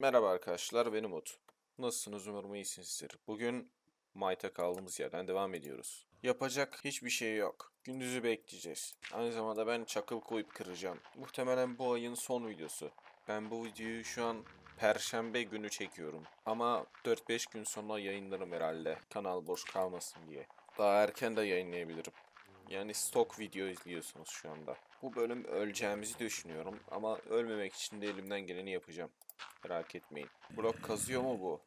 Merhaba arkadaşlar, benim Umut. Nasılsınız? Umarım iyisinizdir. Bugün Might'a kaldığımız yerden devam ediyoruz. Yapacak hiçbir şey yok. Gündüzü bekleyeceğiz. Aynı zamanda ben çakıl koyup kıracağım. Muhtemelen bu ayın son videosu. Ben bu videoyu şu an Perşembe günü çekiyorum. Ama 4-5 gün sonra yayınlarım herhalde. Kanal boş kalmasın diye. Daha erken de yayınlayabilirim. Yani stok video izliyorsunuz şu anda. Bu bölüm öleceğimizi düşünüyorum ama ölmemek için de elimden geleni yapacağım. Merak etmeyin. Blok kazıyor mu bu?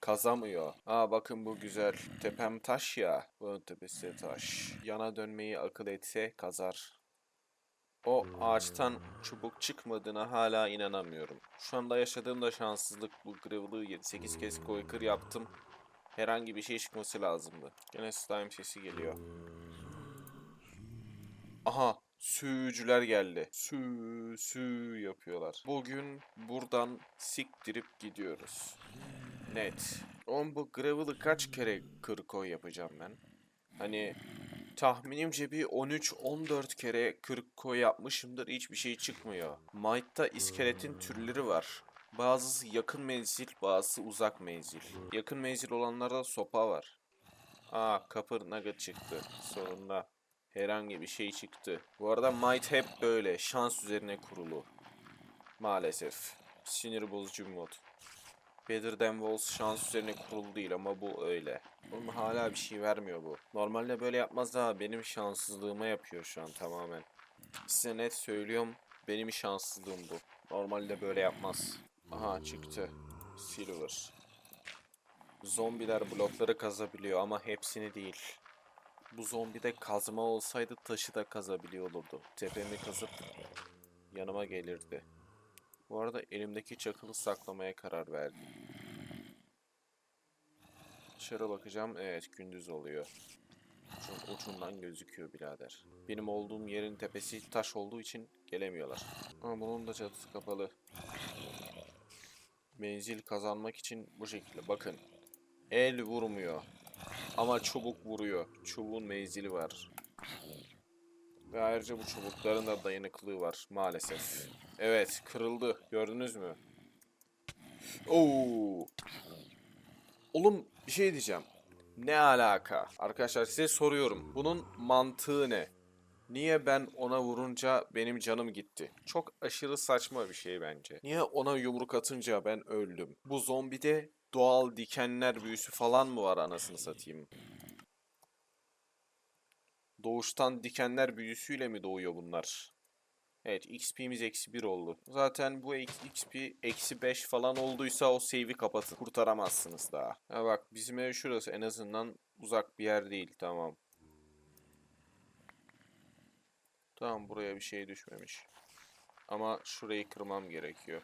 Kazamıyor. Aa bakın bu güzel. Tepem taş ya. Bunun tepesi de taş. Yana dönmeyi akıl etse kazar. O ağaçtan çubuk çıkmadığına hala inanamıyorum. Şu anda yaşadığım da şanssızlık. Bu gravel'ı 7-8 kez koy kır yaptım. Herhangi bir şey çıkması lazımdı. Gene slime sesi geliyor. Aha sürücüler geldi. Sü sü yapıyorlar. Bugün buradan siktirip gidiyoruz. Net. Oğlum bu gravel'ı kaç kere kır koy yapacağım ben? Hani tahminimce bir 13-14 kere 40 koy yapmışımdır hiçbir şey çıkmıyor. Might'ta iskeletin türleri var. Bazısı yakın menzil, bazısı uzak menzil. Yakın menzil olanlarda sopa var. Aa, Copper Nugget çıktı sonunda. Herhangi bir şey çıktı. Bu arada Might hep böyle. Şans üzerine kurulu. Maalesef. Sinir bozucu bir mod. Better Than Walls şans üzerine kurulu değil ama bu öyle. Oğlum hala bir şey vermiyor bu. Normalde böyle yapmaz daha benim şanssızlığıma yapıyor şu an tamamen. Size net söylüyorum benim şanssızlığım bu. Normalde böyle yapmaz. Aha çıktı. Silver. Zombiler blokları kazabiliyor ama hepsini değil. Bu zombide kazma olsaydı taşı da kazabiliyor olurdu. Tepemi kazıp yanıma gelirdi. Bu arada elimdeki çakılı saklamaya karar verdim. Dışarı bakacağım. Evet gündüz oluyor. Ucun, ucundan gözüküyor birader. Benim olduğum yerin tepesi taş olduğu için gelemiyorlar. Ama bunun da çatısı kapalı. Menzil kazanmak için bu şekilde bakın. El vurmuyor. Ama çubuk vuruyor. Çubuğun menzili var. Ve ayrıca bu çubukların da dayanıklılığı var maalesef. Evet kırıldı. Gördünüz mü? Oo. Oğlum bir şey diyeceğim. Ne alaka? Arkadaşlar size soruyorum. Bunun mantığı ne? Niye ben ona vurunca benim canım gitti? Çok aşırı saçma bir şey bence. Niye ona yumruk atınca ben öldüm? Bu zombide doğal dikenler büyüsü falan mı var anasını satayım? Doğuştan dikenler büyüsüyle mi doğuyor bunlar? Evet XP'miz eksi 1 oldu. Zaten bu XP eksi 5 falan olduysa o save'i kapatın. Kurtaramazsınız daha. Ha bak bizim ev şurası en azından uzak bir yer değil tamam. Tamam buraya bir şey düşmemiş. Ama şurayı kırmam gerekiyor.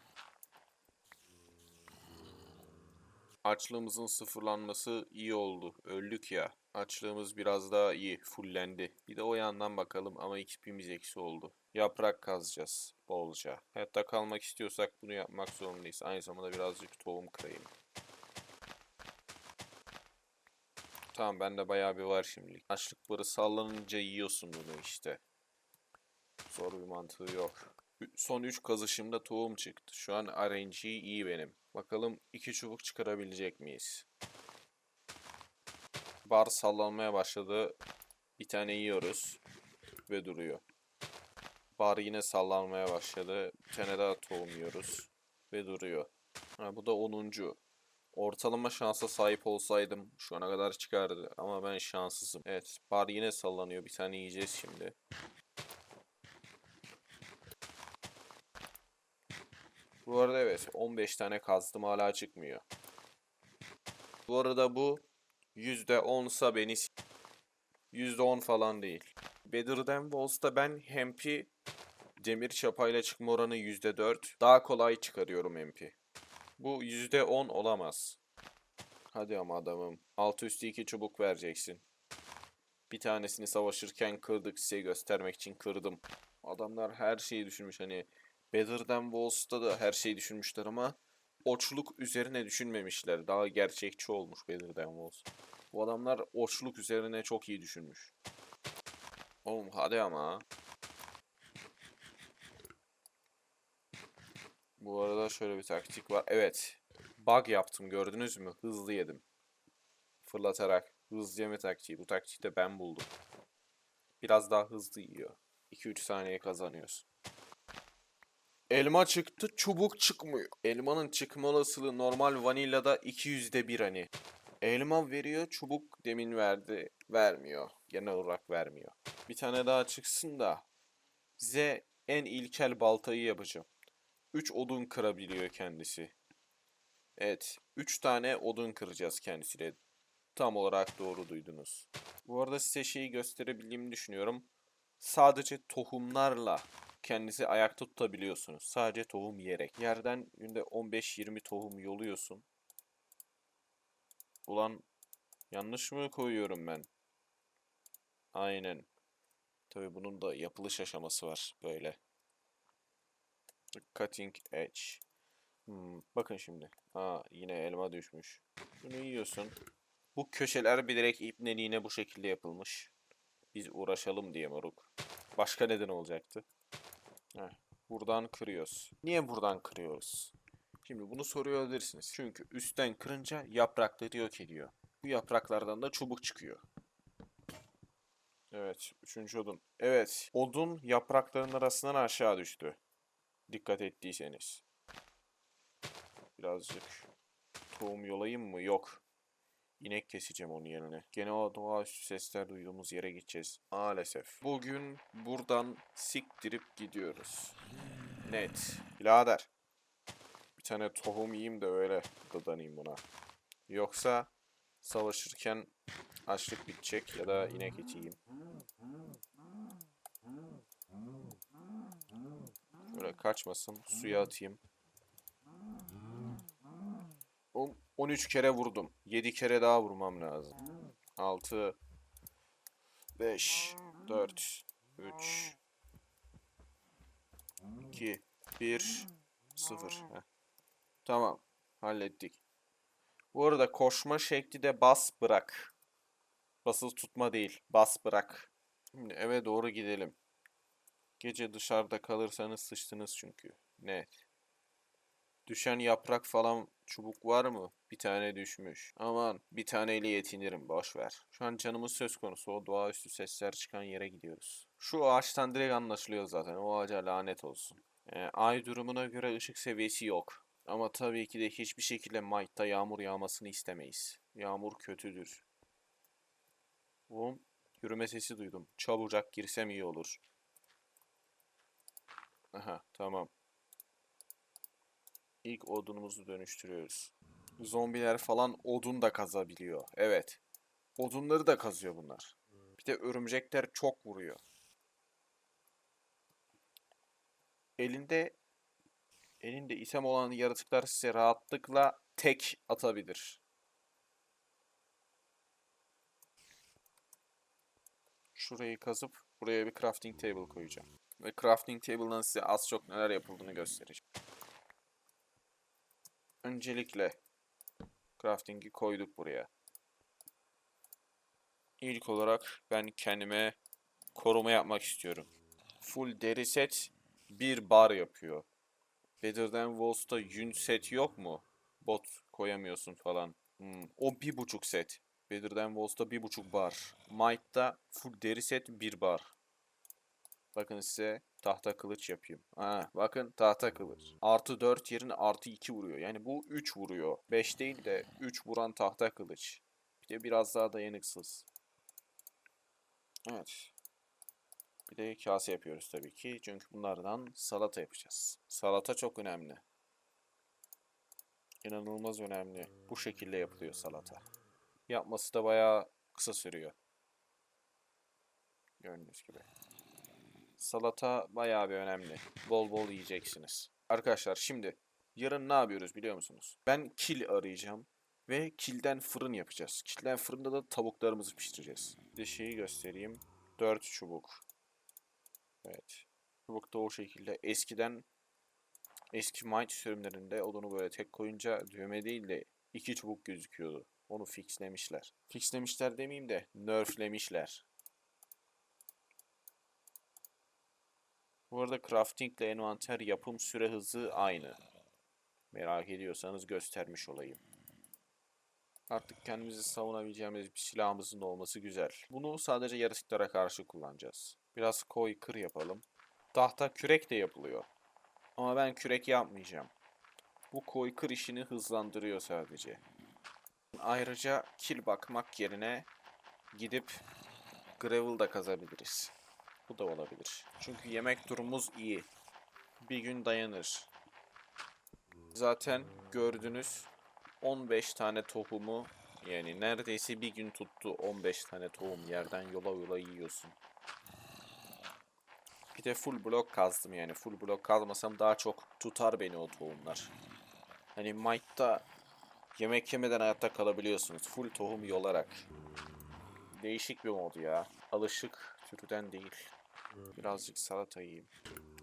Açlığımızın sıfırlanması iyi oldu. Öldük ya. Açlığımız biraz daha iyi. Fullendi. Bir de o yandan bakalım ama XP'miz eksi oldu. Yaprak kazacağız bolca. Hayatta kalmak istiyorsak bunu yapmak zorundayız. Aynı zamanda birazcık tohum kırayım. Tamam bende bayağı bir var şimdilik. Açlık barı sallanınca yiyorsun bunu işte. Zor bir mantığı yok. Son 3 kazışımda tohum çıktı. Şu an RNG iyi benim. Bakalım 2 çubuk çıkarabilecek miyiz? Bar sallanmaya başladı. Bir tane yiyoruz. Ve duruyor. Bar yine sallanmaya başladı. Bir tane daha tohum yiyoruz. Ve duruyor. Ha, bu da 10. Ortalama şansa sahip olsaydım şu ana kadar çıkardı. Ama ben şanssızım. Evet bar yine sallanıyor. Bir tane yiyeceğiz şimdi. Bu arada evet 15 tane kazdım hala çıkmıyor. Bu arada bu %10'sa beni s- %10 falan değil. Than Walls'ta ben Hemp'i demir çapayla çıkma oranı %4. Daha kolay çıkarıyorum Hemp'i. Bu %10 olamaz. Hadi ama adamım. Altı üstü iki çubuk vereceksin. Bir tanesini savaşırken kırdık size göstermek için kırdım. Adamlar her şeyi düşünmüş hani Better Than Walls'ta da her şeyi düşünmüşler ama oçluk üzerine düşünmemişler. Daha gerçekçi olmuş Better Than Walls. Bu adamlar oçluk üzerine çok iyi düşünmüş. Oğlum hadi ama. Bu arada şöyle bir taktik var. Evet. Bug yaptım gördünüz mü? Hızlı yedim. Fırlatarak. Hızlı yeme taktiği. Bu taktiği de ben buldum. Biraz daha hızlı yiyor. 2-3 saniye kazanıyorsun. Elma çıktı, çubuk çıkmıyor. Elmanın çıkma olasılığı normal vanillada 200'de 1 hani. Elma veriyor, çubuk demin verdi. Vermiyor. Genel olarak vermiyor. Bir tane daha çıksın da size en ilkel baltayı yapacağım. 3 odun kırabiliyor kendisi. Evet, 3 tane odun kıracağız kendisiyle. Tam olarak doğru duydunuz. Bu arada size şeyi gösterebildiğimi düşünüyorum. Sadece tohumlarla kendisi ayakta tutabiliyorsunuz. Sadece tohum yiyerek. Yerden günde 15-20 tohum yoluyorsun. Ulan yanlış mı koyuyorum ben? Aynen. Tabii bunun da yapılış aşaması var böyle. Cutting edge. Hmm, bakın şimdi. Ha yine elma düşmüş. Bunu yiyorsun. Bu köşeler bilerek ipneliğine bu şekilde yapılmış. Biz uğraşalım diye moruk. Başka neden olacaktı? Heh, buradan kırıyoruz. Niye buradan kırıyoruz? Şimdi bunu soruyor olabilirsiniz. Çünkü üstten kırınca yaprakları yok ediyor. Bu yapraklardan da çubuk çıkıyor. Evet, üçüncü odun. Evet, odun yaprakların arasından aşağı düştü. Dikkat ettiyseniz. Birazcık tohum yolayım mı? Yok. İnek keseceğim onun yerine. Gene o doğaüstü sesler duyduğumuz yere gideceğiz. Maalesef. Bugün buradan siktirip gidiyoruz. Net. Birader. Bir tane tohum yiyeyim de öyle dadanayım buna. Yoksa savaşırken açlık bitecek ya da inek eti. Böyle kaçmasın. Suya atayım. On- 13 kere vurdum. 7 kere daha vurmam lazım. 6 5 4 3 2 1 0 Tamam. Hallettik. Bu arada koşma şekli de bas bırak. Basılı tutma değil. Bas bırak. Şimdi eve doğru gidelim. Gece dışarıda kalırsanız sıçtınız çünkü. Net. Düşen yaprak falan çubuk var mı? Bir tane düşmüş. Aman bir taneyle yetinirim boş ver. Şu an canımız söz konusu o doğaüstü sesler çıkan yere gidiyoruz. Şu ağaçtan direkt anlaşılıyor zaten. O ağaca lanet olsun. Ee, ay durumuna göre ışık seviyesi yok. Ama tabii ki de hiçbir şekilde Might'ta yağmur yağmasını istemeyiz. Yağmur kötüdür. Oğlum yürüme sesi duydum. Çabucak girsem iyi olur. Aha tamam. İlk odunumuzu dönüştürüyoruz. Zombiler falan odun da kazabiliyor. Evet. Odunları da kazıyor bunlar. Bir de örümcekler çok vuruyor. Elinde elinde item olan yaratıklar size rahatlıkla tek atabilir. Şurayı kazıp buraya bir crafting table koyacağım. Ve crafting table'dan size az çok neler yapıldığını göstereceğim. Öncelikle crafting'i koyduk buraya. İlk olarak ben kendime koruma yapmak istiyorum. Full deri set bir bar yapıyor. Better Than Walls'ta yün set yok mu? Bot koyamıyorsun falan. Hmm, O bir buçuk set. Better Than Walls'ta bir buçuk bar. Might'ta full deri set bir bar. Bakın size tahta kılıç yapayım. Ha, bakın tahta kılıç. Artı 4 yerine artı 2 vuruyor. Yani bu 3 vuruyor. 5 değil de 3 vuran tahta kılıç. Bir de biraz daha dayanıksız. Evet. Bir de kase yapıyoruz tabii ki. Çünkü bunlardan salata yapacağız. Salata çok önemli. İnanılmaz önemli. Bu şekilde yapılıyor salata. Yapması da bayağı kısa sürüyor. Gördüğünüz gibi. Salata bayağı bir önemli. Bol bol yiyeceksiniz. Arkadaşlar şimdi yarın ne yapıyoruz biliyor musunuz? Ben kil arayacağım ve kilden fırın yapacağız. Kilden fırında da tavuklarımızı pişireceğiz. Bir de şeyi göstereyim. 4 çubuk. Evet. Çubuk da o şekilde. Eskiden eski Might sürümlerinde odunu böyle tek koyunca düğme değil de iki çubuk gözüküyordu. Onu fixlemişler. Fixlemişler demeyeyim de nerflemişler. Bu arada crafting ile envanter yapım süre hızı aynı. Merak ediyorsanız göstermiş olayım. Artık kendimizi savunabileceğimiz bir silahımızın olması güzel. Bunu sadece yaratıklara karşı kullanacağız. Biraz koy kır yapalım. Tahta kürek de yapılıyor. Ama ben kürek yapmayacağım. Bu koy kır işini hızlandırıyor sadece. Ayrıca kil bakmak yerine gidip gravel da kazabiliriz. Bu da olabilir. Çünkü yemek durumumuz iyi. Bir gün dayanır. Zaten gördünüz 15 tane tohumu yani neredeyse bir gün tuttu 15 tane tohum yerden yola yola yiyorsun. Bir de full blok kazdım yani full blok kazmasam daha çok tutar beni o tohumlar. Hani Mike'da yemek yemeden hayatta kalabiliyorsunuz full tohum yolarak. Değişik bir mod ya. Alışık türden değil. Birazcık salata yiyeyim.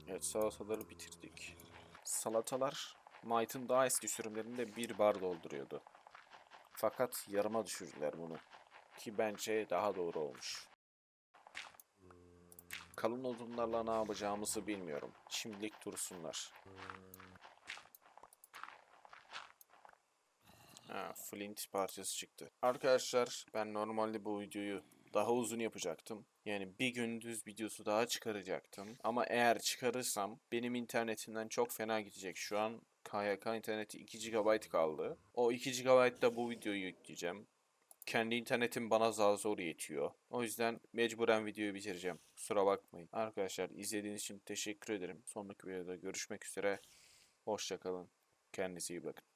Evet salataları bitirdik. Salatalar Might'ın daha eski sürümlerinde bir bar dolduruyordu. Fakat yarıma düşürdüler bunu. Ki bence daha doğru olmuş. Kalın odunlarla ne yapacağımızı bilmiyorum. Şimdilik dursunlar. Ha, flint parçası çıktı. Arkadaşlar ben normalde bu videoyu daha uzun yapacaktım. Yani bir gündüz videosu daha çıkaracaktım. Ama eğer çıkarırsam benim internetimden çok fena gidecek. Şu an KYK interneti 2 GB kaldı. O 2 GB'da bu videoyu yükleyeceğim. Kendi internetim bana zar zor yetiyor. O yüzden mecburen videoyu bitireceğim. Kusura bakmayın. Arkadaşlar izlediğiniz için teşekkür ederim. Sonraki videoda görüşmek üzere. Hoşçakalın. Kendinize iyi bakın.